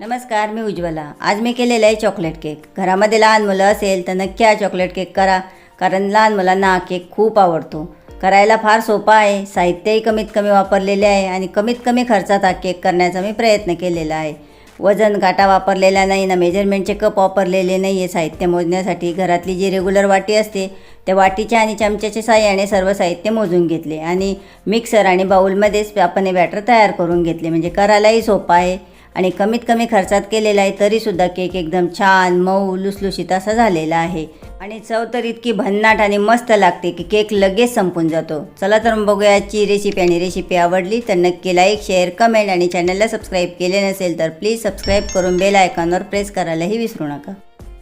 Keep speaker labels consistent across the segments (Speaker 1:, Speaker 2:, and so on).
Speaker 1: नमस्कार मी उज्ज्वला. आज मी केलेला आहे चॉकलेट केक घरामध्ये लहान मुलं असेल तर नक्की हा चॉकलेट केक करा कारण लहान मुलांना हा केक खूप आवडतो. करायला फार सोपा आहे साहित्यही कमीत कमी वापरलेले आहे आणि कमीत कमी खर्चात हा केक करण्याचा मी प्रयत्न केलेला आहे. वजन काटा वापरलेला नाही ना मेजरमेंटचे कप वापरलेले नाही आहे. साहित्य मोजण्यासाठी घरातली जी रेग्युलर वाटी असते त्या वाटीच्या आणि चमच्याच्या साह्याने सर्व साहित्य मोजून घेतले आणि मिक्सर आणि बाऊलमध्येच आपण हे बॅटर तयार करून घेतले. म्हणजे करायलाही सोपा आहे. आणि कमीत कमी खर्चात केलेला आहे तरीसुद्धा केक एकदम छान मऊ लुसलुशीत असा झालेला आहे. आणि चव तर इतकी भन्नाट आणि मस्त लागते की केक लगेच संपून जातो. चला तर मग बघूया आजची रेसिपी आणि रेसिपी आवडली तर नक्की लाईक शेअर कमेंट आणि चॅनलला सबस्क्राईब केले नसेल तर प्लीज सबस्क्राईब करून बेल आयकॉनवर प्रेस करायलाही विसरू नका.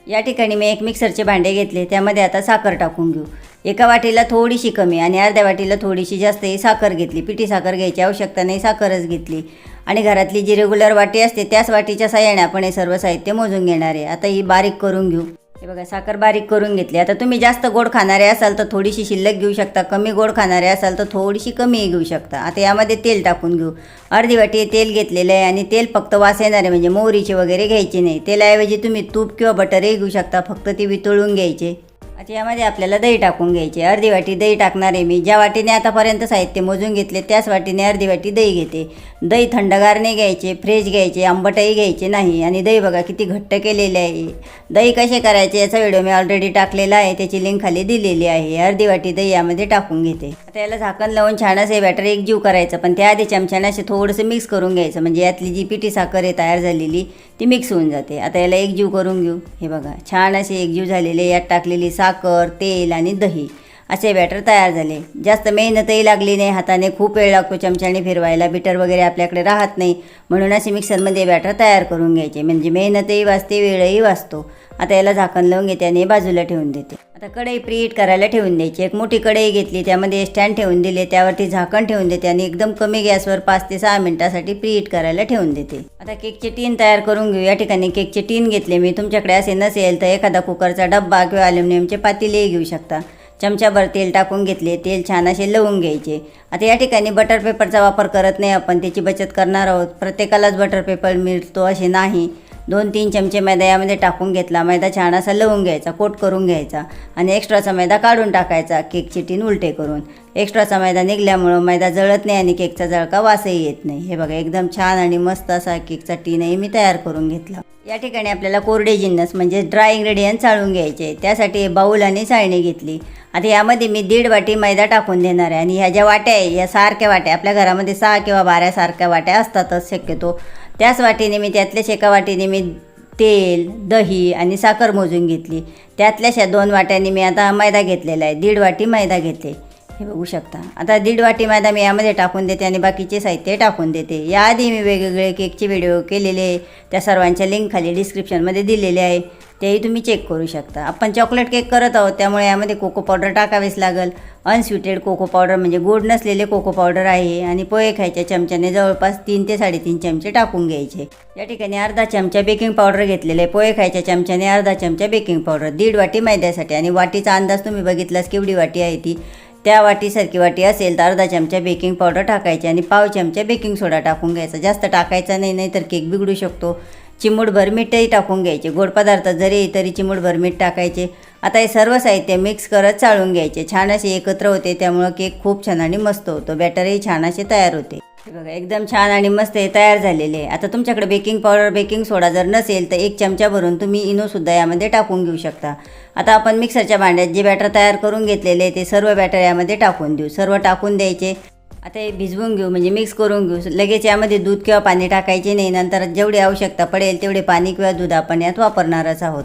Speaker 1: या ठिकाणी मी एक मिक्सरचे भांडे घेतले त्यामध्ये आता साखर टाकून घेऊ. एका वाटीला थोडीशी कमी आणि अर्ध्या वाटीला थोडीशी जास्त ही साखर घेतली. पिठी साखर घ्यायची आवश्यकता नाही साखरच घेतली. आणि घरातली जी रेग्युलर वाटी असते त्याच वाटीच्या साह्याने आपण हे सर्व साहित्य मोजून घेणार आहे. आता ही बारीक करून घेऊ. हे बघा साखर बारीक करून घेतली. आता तुम्ही जास्त गोड खाणारे असाल तर थोडीशी शिल्लक घेऊ शकता. कमी गोड खाणारे असाल तर थोडीशी कमी घेऊ शकता. आता यामध्ये तेल टाकून घेऊ. अर्धी वाटी तेल घेतलेलं आहे आणि तेल फक्त वास येणारे म्हणजे मोहरीचे वगैरे घ्यायचे नाही. तेलाऐवजी तुम्ही तूप किंवा बटरही घेऊ शकता. फक्त ते वितळून घ्यायचे. आता यामध्ये आपल्याला दही टाकून घ्यायचे. अर्धी वाटी दही टाकणार आहे मी. ज्या वाटीने आतापर्यंत साहित्य मोजून घेतले त्याच वाटीने अर्धी वाटी दही घेते. दही थंडगार नाही घ्यायचे फ्रेश घ्यायचे आंबटही घ्यायचे नाही. आणि दही बघा किती घट्ट केलेले आहे. दही कसे करायचे याचा व्हिडिओ मी ऑलरेडी टाकलेला आहे. त्याची लिंक खाली दिलेली आहे. अर्धी वाटी दही यामध्ये टाकून घेते. आता याला झाकण लावून छान असे बॅटर एक जीव करायचं. पण त्याआधी चमच्याने असे थोडंसं मिक्स करून घ्यायचं. म्हणजे यातली जी पिठी साखर आहे तयार झालेली ती मिक्स होऊन जाते. आता याला एक जीव करून घेऊ. हे बघा छान असे एक जीव झालेले यात टाकलेली साखर तेल आणि दही असे बॅटर तयार झाले. जास्त मेहनतही लागली नाही. हाताने खूप वेळ लागतो चमच्याने फिरवायला. बिटर वगैरे आपल्याकडे राहत नाही. म्हणून असे मिक्सरमध्ये बॅटर तयार करून घ्यायचे. म्हणजे मेहनतही वाचते वेळही वाचतो. आता याला झाकण लावून घेते आणि बाजूला ठेवून देते. आता कढई प्रीट करायला ठेवून द्यायची. एक मोठी कढई घेतली त्यामध्ये स्टँड ठेवून दिले त्यावरती झाकण ठेवून देते आणि एकदम कमी गॅसवर पाच ते सहा मिनिटासाठी प्रीट करायला ठेवून देते. आता केकचे टीन तयार करून घेऊ. या ठिकाणी केकचे टीन घेतले. मी तुमच्याकडे असे नसेल तर एखादा कुकरचा डब्बा किंवा अल्युमिनियमचे पातेलेही घेऊ शकता. चमच्याभर तेल टाकून घेतले. तेल छान असे लवून घ्यायचे. आता या ठिकाणी बटर पेपरचा वापर करत नाही आपण. त्याची बचत करणार आहोत. प्रत्येकालाच बटर पेपर मिळतो असे नाही. दोन तीन चमचे मैदा यामध्ये टाकून घेतला. मैदा छान असा लवून घ्यायचा कोट करून घ्यायचा आणि एक्स्ट्राचा मैदा काढून टाकायचा केकची टीन उलटे करून. एक्स्ट्राचा मैदा निघल्यामुळं मैदा जळत नाही आणि केकचा जळका वासही येत नाही. हे बघा एकदम छान आणि मस्त असा केकचा टीनही मी तयार करून घेतला. या ठिकाणी आपल्याला कोरडे जिन्नस म्हणजे ड्राय इंग्रेडियंट चाळून घ्यायचे त्यासाठी बाऊल आणि चाळणी घेतली. आता यामध्ये मी दीड वाटी मैदा टाकून देणार आहे आणि ह्या ज्या वाट्या आहे या सारख्या वाट्या आपल्या घरामध्ये सहा किंवा बारा सारख्या वाट्या असतातच शक्यतो. त्याच वाटीने मी त्यातल्याच एका वाटीने मी तेल दही आणि साखर मोजून घेतली. त्यातल्याशा दोन वाट्यांनी मी आता मैदा घेतलेला आहे. दीड वाटी मैदा घेतले. हे बघू शकता. आता दीड वाटी मैदा मी यामध्ये टाकून देते आणि बाकीचे साहित्य टाकून देते. याआधी मी वेगवेगळे केकचे व्हिडिओ केलेले त्या सर्वांच्या लिंक खाली डिस्क्रिप्शनमध्ये दिलेले आहे. तेही तुम्ही चेक करू शकता. आपण चॉकलेट केक करत आहोत त्यामुळे यामध्ये कोको पावडर टाकावेच लागेल. अनस्वीटेड कोको पावडर म्हणजे गोड नसलेले कोको पावडर आहे आणि पोहे खायच्या चमच्याने जवळपास तीन ते साडेतीन चमचे टाकून घ्यायचे. या ठिकाणी अर्धा चमचा बेकिंग पावडर घेतलेले आहे. पोहे खायच्या चमच्याने अर्धा चमचा बेकिंग पावडर दीड वाटी मैद्यासाठी आणि वाटीचा अंदाज तुम्ही बघितलास केवढी वाटी आहे ती. त्या वाटीसारखी वाटी असेल तर अर्धा चमचा बेकिंग पावडर टाकायची आणि पाव चमचा बेकिंग सोडा टाकून घ्यायचा. जास्त टाकायचा नाही नाही तर केक बिघडू शकतो. चिमूटभर मीठही टाकून घ्यायचे. गोड पदार्थ जरी तरी चिमूटभर मीठ टाकायचे. आता हे सर्व साहित्य मिक्स करत चाळून घ्यायचे. छान असे एकत्र होते त्यामुळं केक खूप छान आणि मस्त होतो. बॅटरही छान असे तयार होते. हे बघा एकदम छान आणि मस्त हे तयार झालेले आहे. आता तुमच्याकडे बेकिंग पावडर बेकिंग सोडा जर नसेल तर एक चमचा भरून तुम्ही इनोसुद्धा यामध्ये टाकून घेऊ शकता. आता आपण मिक्सरच्या भांड्यात जे बॅटर तयार करून घेतलेले ते सर्व बॅटर यामध्ये टाकून देऊ. सर्व टाकून द्यायचे. आता हे भिजवून घेऊ म्हणजे मिक्स करून घेऊ. लगेच यामध्ये दूध किंवा पाणी टाकायचे नाही. नंतर जेवढी आवश्यकता पडेल तेवढे पाणी किंवा दूध आपण यात वापरणारच आहोत.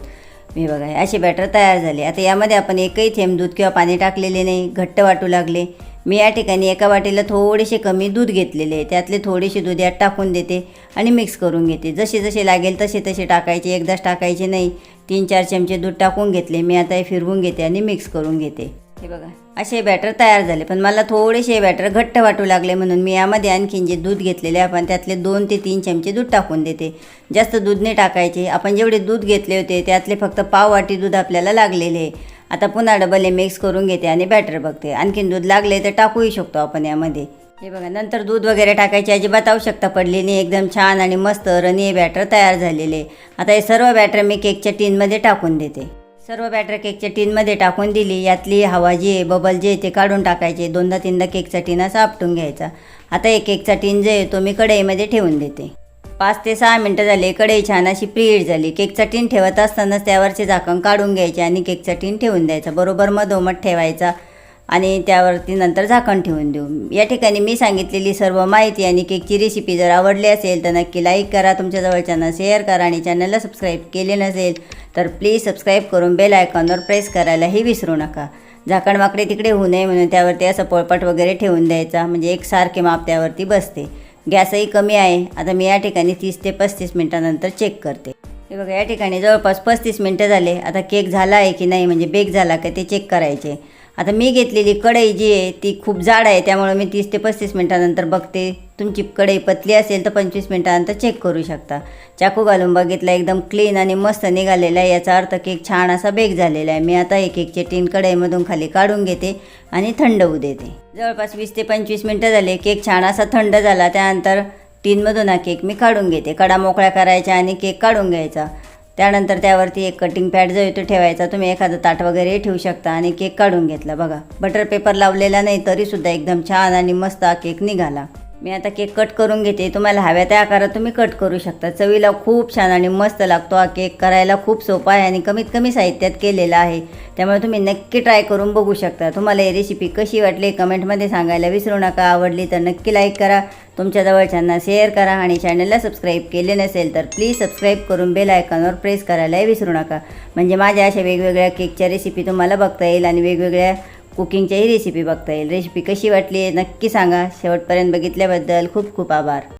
Speaker 1: मी बघा असे बॅटर तयार झाले. आता यामध्ये आपण एकही थेंब दूध किंवा पाणी टाकलेले नाही. घट्ट वाटू लागले. मी या ठिकाणी एका वाटीला थोडेसे कमी दूध घेतलेले आहे. त्यातले थोडेसे दूध यात टाकून देते आणि मिक्स करून घेते. जसे जसे लागेल तसे तसे टाकायचे. एकदाच टाकायचे नाही. तीन चार चमचे दूध टाकून घेतले. मी आता हे फिरवून घेते आणि मिक्स करून घेते. हे बघा असे बॅटर तयार झाले. पण मला थोडेसे बॅटर घट्ट वाटू लागले म्हणून मी यामध्ये आणखीन जे दूध घेतलेले आपण त्यातले दोन ते तीन चमचे दूध टाकून देते. जास्त दूध नाही टाकायचे. आपण जेवढे दूध घेतले होते त्यातले फक्त पाव वाटी दूध आपल्याला लागलेले आहे. आता पुन्हा डबल हे मिक्स करून घेते आणि बॅटर बघते. आणखीन दूध लागले तर टाकूही शकतो आपण यामध्ये. हे बघा नंतर दूध वगैरे टाकायची अजिबात आवश्यकता पडली नाही. एकदम छान आणि मस्त रनी बॅटर तयार झालेले. आता हे सर्व बॅटर मी केकच्या टीनमध्ये टाकून देते. सर्व बॅटर केकच्या टीनमध्ये टाकून दिली. यातली हवा जी आहे बबल जे आहे ते काढून टाकायचे. दोनदा तीनदा केकचा टीन असा आपटून घ्यायचा. आता एक केकचा टीन जे आहे तो मी कढईमध्ये ठेवून देते. पाच ते सहा मिनटं झाले कढई छान अशी प्रीहीट झाली. केकचा टीन ठेवत असतानाच त्यावरचे झाकण काढून घ्यायचे आणि केकचा टीन ठेवून द्यायचा. बरोबर मधोमध ठेवायचा आणि त्यावरती नंतर झाकण ठेवून देऊ. या ठिकाणी मी सांगितलेली सर्व माहिती आणि केकची रेसिपी जर आवडली असेल तर नक्की लाईक करा. तुमच्या जवळच्यांना शेअर करा आणि चॅनलला सबस्क्राईब केले नसेल तर प्लीज सबस्क्राईब करून बेल आयकॉनवर प्रेस करायलाही विसरू नका. झाकण माकडे तिकडे होऊ नये म्हणून त्यावरती असं पोळपाट वगैरे ठेवून द्यायचा. म्हणजे एकसारखे माप त्यावरती बसते. गॅसही कमी आहे. आता मी या ठिकाणी तीस ते पस्तीस मिनटानंतर चेक करते. हे बघा या ठिकाणी जवळपास पस्तीस मिनटं झाले. आता केक झाला आहे की नाही म्हणजे बेक झाला का ते चेक करायचे. आता मी घेतलेली कढई जी आहे ती खूप जाड आहे त्यामुळे मी तीस ते पस्तीस मिनटानंतर बघते. तुमची कढई पतली असेल तर पंचवीस मिनटानंतर चेक करू शकता. चाकू घालून बघितला एकदम क्लीन आणि मस्त निघालेला आहे. याचा अर्थ केक छान असा बेक झालेला आहे. मी आता हे केकचे टीन कढईमधून खाली काढून घेते आणि थंड होऊ देते. जवळपास वीस ते पंचवीस मिनटं झाले. केक छान असा थंड झाला. त्यानंतर टीनमधून हा केक मी काढून घेते. कडा मोकळ्या करायच्या आणि केक काढून घ्यायचा. त्यानंतर त्यावरती एक कटिंग पॅड जो येतो ठेवायचा तुम्ही एखादं ताट वगैरे ठेवू शकता आणि केक काढून घेतला बघा. बटर पेपर लावलेला नाही तरीसुद्धा एकदम छान आणि मस्त हा केक निघाला. मी आता केक कट करून घेते. तुम्हाला हव्या त्या आकारात तुम्ही कट करू शकता. चवीला खूप छान आणि मस्त लागतो हा केक करायला खूप सोपा आहे आणि कमीत कमी साहित्यात केलेला आहे. त्यामुळे तुम्ही नक्की ट्राय करून बघू शकता. तुम्हाला ही रेसिपी कशी वाटली? कमेंटमध्ये सांगायला विसरू नका. आवडली तर नक्की लाईक करा. तुमच्या जवळच्यांना शेअर करा आणि चॅनलला सबस्क्राईब केले नसेल तर प्लीज सबस्क्राईब करून बेल आयकॉनवर प्रेस करायलाही विसरू नका. म्हणजे माझ्या अशा वेगवेगळ्या केकच्या रेसिपी तुम्हाला बघता येईल आणि वेगवेगळ्या कुकिंगच्याही रेसिपी बघता येईल. रेसिपी कशी वाटली नक्की सांगा. शेवटपर्यंत बघितल्याबद्दल खूप खूप आभार.